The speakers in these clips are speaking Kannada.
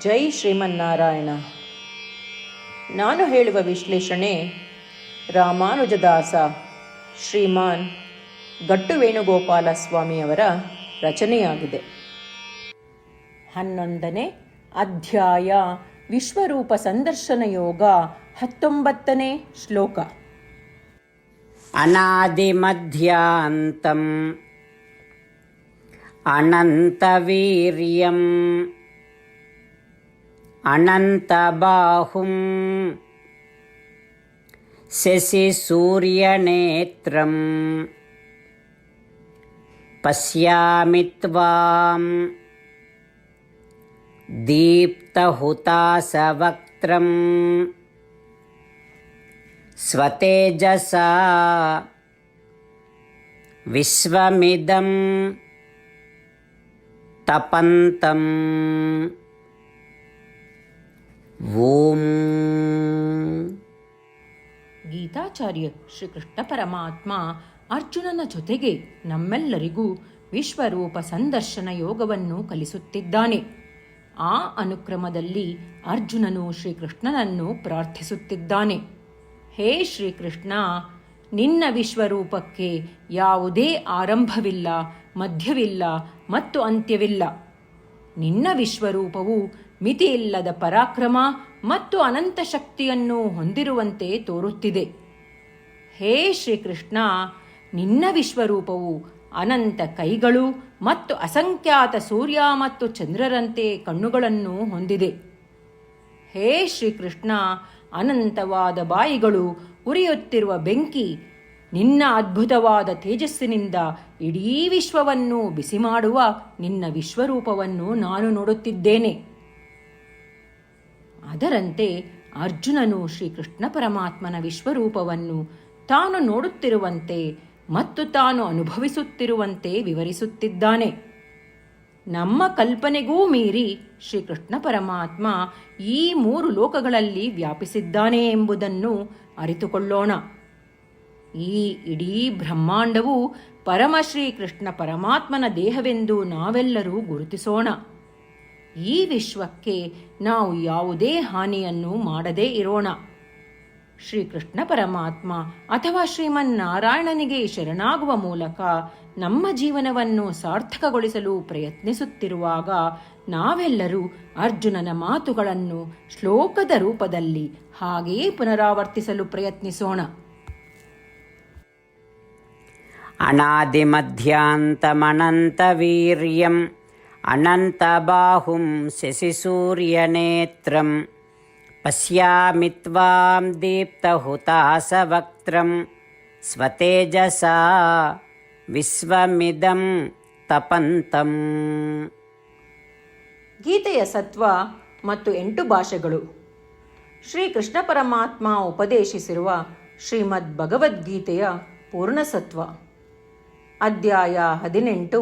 ಜೈ ಶ್ರೀಮನ್ನಾರಾಯಣ. ನಾನು ಹೇಳುವ ವಿಶ್ಲೇಷಣೆ ರಾಮಾನುಜದಾಸ ಶ್ರೀಮಾನ್ ಗಟ್ಟು ವೇಣುಗೋಪಾಲ ಸ್ವಾಮಿಯವರ ರಚನೆಯಾಗಿದೆ. ಹನ್ನೊಂದನೇ ಅಧ್ಯಾಯ ವಿಶ್ವರೂಪ ಸಂದರ್ಶನ ಯೋಗ ಹತ್ತೊಂಬತ್ತನೇ ಶ್ಲೋಕ. ಅನಾದಿ ಮಧ್ಯಾಂತಂ ಅನಂತ ವೀರ್ಯಂ अनन्तबाहुम्। शशिसूर्यनेत्रम्। पश्यामि त्वाम्। दीप्तहुतासवक्त्रम् स्वतेजसा। विश्वमिदं तपन्तम् ॐ ಗೀತಾಚಾರ್ಯ ಶ್ರೀಕೃಷ್ಣ ಪರಮಾತ್ಮ ಅರ್ಜುನನ ಜೊತೆಗೆ ನಮ್ಮೆಲ್ಲರಿಗೂ ವಿಶ್ವರೂಪ ಸಂದರ್ಶನ ಯೋಗವನ್ನು ಕಲಿಸುತ್ತಿದ್ದಾನೆ. ಆ ಅನುಕ್ರಮದಲ್ಲಿ ಅರ್ಜುನನು ಶ್ರೀಕೃಷ್ಣನನ್ನು ಪ್ರಾರ್ಥಿಸುತ್ತಿದ್ದಾನೆ. ಹೇ ಶ್ರೀಕೃಷ್ಣ, ನಿನ್ನ ವಿಶ್ವರೂಪಕ್ಕೆ ಯಾವುದೇ ಆರಂಭವಿಲ್ಲ, ಮಧ್ಯವಿಲ್ಲ ಮತ್ತು ಅಂತ್ಯವಿಲ್ಲ. ನಿನ್ನ ವಿಶ್ವರೂಪವು ಮಿತಿಯಿಲ್ಲದ ಪರಾಕ್ರಮ ಮತ್ತು ಅನಂತ ಶಕ್ತಿಯನ್ನು ಹೊಂದಿರುವಂತೆ ತೋರುತ್ತಿದೆ. ಹೇ ಶ್ರೀಕೃಷ್ಣ, ನಿನ್ನ ವಿಶ್ವರೂಪವು ಅನಂತ ಕೈಗಳು ಮತ್ತು ಅಸಂಖ್ಯಾತ ಸೂರ್ಯ ಮತ್ತು ಚಂದ್ರರಂತೆ ಕಣ್ಣುಗಳನ್ನು ಹೊಂದಿದೆ. ಹೇ ಶ್ರೀಕೃಷ್ಣ, ಅನಂತವಾದ ಬಾಯಿಗಳು ಉರಿಯುತ್ತಿರುವ ಬೆಂಕಿ ನಿನ್ನ ಅದ್ಭುತವಾದ ತೇಜಸ್ಸಿನಿಂದ ಇಡೀ ವಿಶ್ವವನ್ನು ಬಿಸಿ ಮಾಡುವ ನಿನ್ನ ವಿಶ್ವರೂಪವನ್ನು ನಾನು ನೋಡುತ್ತಿದ್ದೇನೆ. ಅದರಂತೆ ಅರ್ಜುನನು ಶ್ರೀಕೃಷ್ಣ ಪರಮಾತ್ಮನ ವಿಶ್ವರೂಪವನ್ನು ತಾನು ನೋಡುತ್ತಿರುವಂತೆ ಮತ್ತು ತಾನು ಅನುಭವಿಸುತ್ತಿರುವಂತೆ ವಿವರಿಸುತ್ತಿದ್ದಾನೆ. ನಮ್ಮ ಕಲ್ಪನೆಗೂ ಮೀರಿ ಶ್ರೀಕೃಷ್ಣ ಪರಮಾತ್ಮ ಈ ಮೂರು ಲೋಕಗಳಲ್ಲಿ ವ್ಯಾಪಿಸಿದ್ದಾನೆ ಎಂಬುದನ್ನು ಅರಿತುಕೊಳ್ಳೋಣ. ಈ ಇಡೀ ಬ್ರಹ್ಮಾಂಡವು ಪರಮ ಶ್ರೀಕೃಷ್ಣ ಪರಮಾತ್ಮನ ದೇಹವೆಂದು ನಾವೆಲ್ಲರೂ ಗುರುತಿಸೋಣ. ಈ ವಿಶ್ವಕ್ಕೆ ನಾವು ಯಾವುದೇ ಹಾನಿಯನ್ನು ಮಾಡದೇ ಇರೋಣ. ಶ್ರೀಕೃಷ್ಣ ಪರಮಾತ್ಮ ಅಥವಾ ಶ್ರೀಮನ್ನಾರಾಯಣನಿಗೆ ಶರಣಾಗುವ ಮೂಲಕ ನಮ್ಮ ಜೀವನವನ್ನು ಸಾರ್ಥಕಗೊಳಿಸಲು ಪ್ರಯತ್ನಿಸುತ್ತಿರುವಾಗ ನಾವೆಲ್ಲರೂ ಅರ್ಜುನನ ಮಾತುಗಳನ್ನು ಶ್ಲೋಕದ ರೂಪದಲ್ಲಿ ಹಾಗೆಯೇ ಪುನರಾವರ್ತಿಸಲು ಪ್ರಯತ್ನಿಸೋಣ. ಅನಾದಿಮಧ್ಯಾಂತಮನಂತವೀರ್ಯಂ अनन्तबाहुं शशिसूर्यनेत्रं पश्यामि त्वां दीप्तहुतासवक्त्रं स्वतेजसा विश्वमिदं तपन्तम् ಗೀತೆಯ ಸತ್ವ ಮತ್ತು ಎಂಟು ಭಾಷೆಗಳು ಶ್ರೀಕೃಷ್ಣ ಪರಮಾತ್ಮ ಉಪದೇಶಿಸಿರುವ ಶ್ರೀಮದ್ ಭಗವದ್ಗೀತೆಯ ಪೂರ್ಣಸತ್ವ ಅಧ್ಯಾಯ ಹದಿನೆಂಟು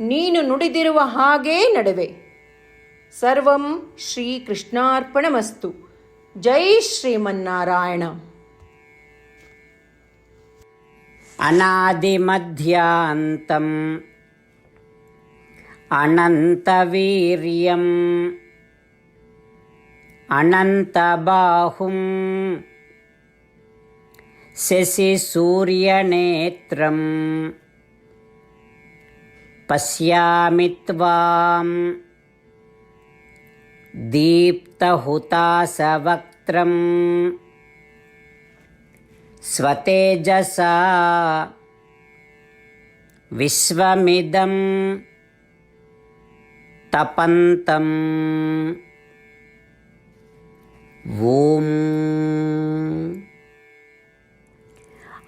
ನೀನು ನುಡಿದಿರುವ ಹಾಗೇ ನಡುವೆ ಸರ್ವಂ ಶ್ರೀಕೃಷ್ಣಾರ್ಪಣಮಸ್ತು ಜೈ ಶ್ರೀಮನ್ನಾರಾಯಣ अनादिमध्यान्तम् अनन्तवीर्यम् अनन्तबाहुम् शशिसूर्यनेत्रम् पश्यामि त्वाम् दीप्तहुतासवक्त्रम् स्वतेजसा विश्वमिदं तपन्तम् ॐ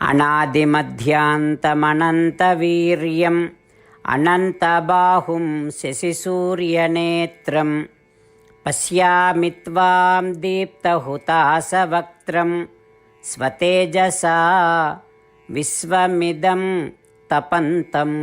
अनादिमध्यान्तमनन्तवीर्यम् अनन्तबाहुं शशिसूर्यनेत्रं पश्यामि त्वां दीप्तहुतासवक्त्रं स्वतेजसा विश्वमिदं तपन्तम्